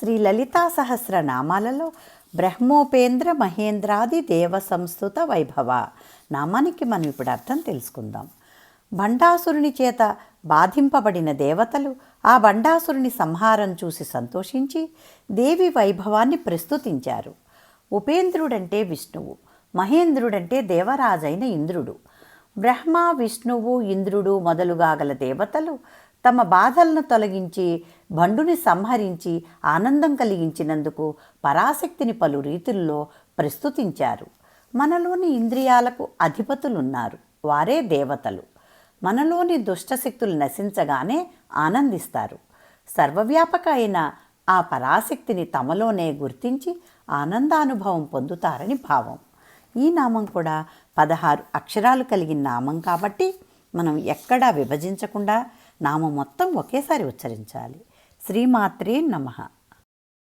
శ్రీ లలితా సహస్ర నామాలలో బ్రహ్మోపేంద్ర మహేంద్రాది దేవ సంస్థుత వైభవ. నామానికి మనం ఇప్పుడు అర్థం తెలుసుకుందాం. భండాసురుని చేత బాధింపబడిన దేవతలు ఆ భండాసురుని సంహారం చూసి సంతోషించి దేవి వైభవాన్ని ప్రస్తుతించారు. ఉపేంద్రుడంటే విష్ణువు మహేంద్రుడంటే దేవరాజైన ఇంద్రుడు. బ్రహ్మ విష్ణువు ఇంద్రుడు మొదలుగా గల దేవతలు తమ బాధలను తొలగించి బండుని సంహరించి ఆనందం కలిగించినందుకు పరాశక్తిని పలు రీతుల్లో ప్రస్తుతించారు. మనలోని ఇంద్రియాలకు అధిపతులున్నారు. వారే దేవతలు. మనలోని దుష్టశక్తులు నశించగానే ఆనందిస్తారు. సర్వవ్యాపక అయిన ఆ పరాశక్తిని తమలోనే గుర్తించి ఆనందానుభవం పొందుతారని భావం. ఈ నామం కూడా పదహారు అక్షరాలు కలిగిన నామం కాబట్టి మనం ఎక్కడా విభజించకుండా నామం మొత్తం ఒకేసారి ఉచ్చరించాలి. శ్రీమాత్రే నమః.